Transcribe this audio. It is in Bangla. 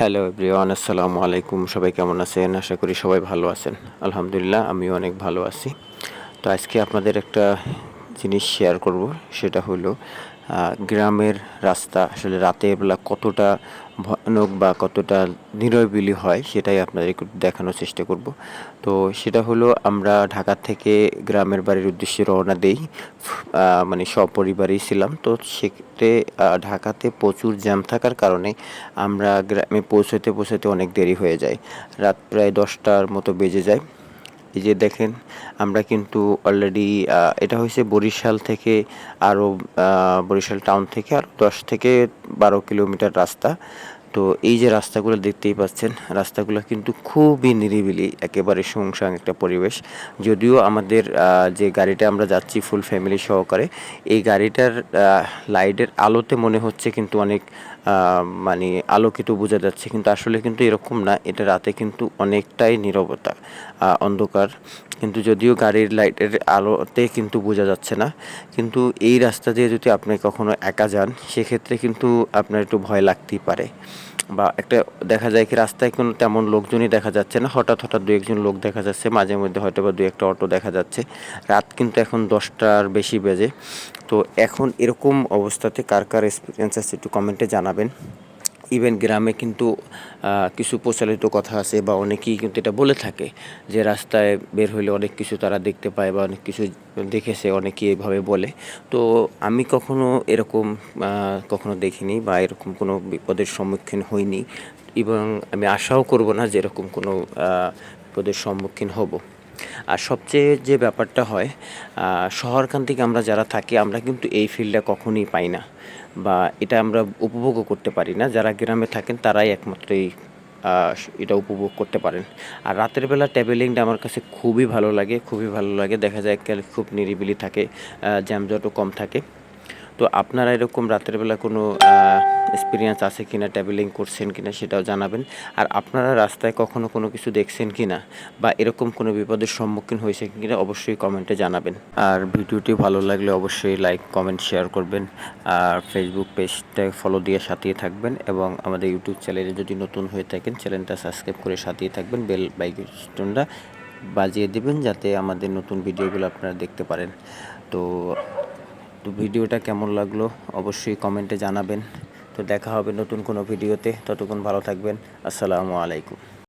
হ্যালো এভরিওয়ান আসসালামু আলাইকুম সবাই কেমন আছেন? আশা করি সবাই ভালো আছেন। আলহামদুলিল্লাহ, আমিও অনেক ভালো আছি। তো আজকে আপনাদের একটা জিনিস শেয়ার করব। সেটা হলো গ্রামের রাস্তা আসলে রাতের বেলা কতটা ভয়ানক বা কতটা নিরবিলি হয় সেটাই আপনাদের একটু দেখানোর চেষ্টা করব। তো সেটা হলো আমরা ঢাকা থেকে গ্রামের বাড়ির উদ্দেশ্যে রওনা দেই। মানে সপরিবারেই ছিলাম। তো সেক্ষেত্রে ঢাকাতে প্রচুর জ্যাম থাকার কারণে আমরা গ্রামে পৌঁছতে পৌঁছতে অনেক দেরি হয়ে যায়। রাত প্রায় দশটার মতো বেজে যায়। এই যে দেখেন, আমরা কিন্তু অলরেডি এটা হয়েছে বরিশাল থেকে আরও বরিশাল টাউন থেকে আর দশ থেকে বারো কিলোমিটার রাস্তা। তো এই যে রাস্তাগুলো দেখতেই পাচ্ছেন, রাস্তাগুলো কিন্তু খুবই নিরিবিলি, একেবারে শুনশান একটা পরিবেশ। যদিও আমাদের যে গাড়িটা আমরা যাচ্ছি ফুল ফ্যামিলি সহকারে, এই গাড়িটার লাইটের আলোতে মনে হচ্ছে কিন্তু অনেক মানে আলোকিত বোঝা যাচ্ছে, কিন্তু আসলে কিন্তু এরকম না। এটা রাতে কিন্তু অনেকটাই নীরবতা অন্ধকার। কিন্তু যদিও গাড়ির লাইটের আলোতে কিন্তু বোঝা যাচ্ছে না, কিন্তু এই রাস্তা দিয়ে যদি আপনি কখনো একা যান, সেক্ষেত্রে কিন্তু আপনার একটু ভয় লাগতেই পারে। বা একটা দেখা যায় কি রাস্তায় কোনো তেমন লোকজনই দেখা যাচ্ছে না। হঠাৎ হঠাৎ দু একজন লোক দেখা যাচ্ছে। মাঝে মধ্যে হয়তো বা দু একটা অটো দেখা যাচ্ছে। রাত কিন্তু এখন দশটার বেশি বেজে। তো এখন এরকম অবস্থাতে কার কার এক্সপিরিয়েন্স আছে একটু কমেন্টে জানাবেন। ইভেন গ্রামে কিন্তু কিছু প্রচলিত কথা আছে বা অনেকেই কিন্তু এটা বলে থাকে যে রাস্তায় বের হলে অনেক কিছু তারা দেখতে পায় বা অনেক কিছু দেখেছে অনেকেই এভাবে বলে। তো আমি কখনো এরকম কখনো দেখিনি বা এরকম কোনো বিপদের সম্মুখীন হইনি এবং আমি আশাও করব না যে এরকম কোনো বিপদের সম্মুখীন হব। আর সবচেয়ে যে ব্যাপারটা হয় শহরকান্তিক আমরা যারা থাকি, আমরা কিন্তু এই ফিল্ডটা কখনোই পাই না বা এটা আমরা উপভোগও করতে পারি না। যারা গ্রামে থাকেন, তারাই একমাত্র এই এটা উপভোগ করতে পারেন। আর রাতের বেলা ট্রাভেলিংটা আমার কাছে খুবই ভালো লাগে, খুবই ভালো লাগে। দেখা যায় খুব নিরিবিলি থাকে জ্যামজটও কম থাকে। তো আপনারা এরকম রাতের বেলা কোনো এক্সপিরিয়েন্স আছে কিনা ট্রাভেলিং করছেন কিনা সেটাও জানাবেন। আর আপনারা রাস্তায় কখনো কোনো কিছু দেখছেন কিনা বা এরকম কোনো বিপদের সম্মুখীন হয়েছে কিনা অবশ্যই কমেন্টে জানাবেন। আর ভিডিওটি ভালো লাগলে অবশ্যই লাইক কমেন্ট শেয়ার করবেন। আর ফেসবুক পেজটা ফলো দিয়ে সাথিয়ে থাকবেন এবং আমাদের ইউটিউব চ্যানেলে যদি নতুন হয়ে থাকেন চ্যানেলটা সাবস্ক্রাইব করে সাথিয়ে থাকবেন বেল বাইকনটা বাজিয়ে দেবেন যাতে আমাদের নতুন ভিডিওগুলো আপনারা দেখতে পারেন। তো তো ভিডিওটা কেমন লাগল অবশ্যই কমেন্টে জানাবেন। তো দেখা হবে নতুন কোনো ভিডিওতে। ততক্ষণ ভালো থাকবেন। আসসালামু আলাইকুম।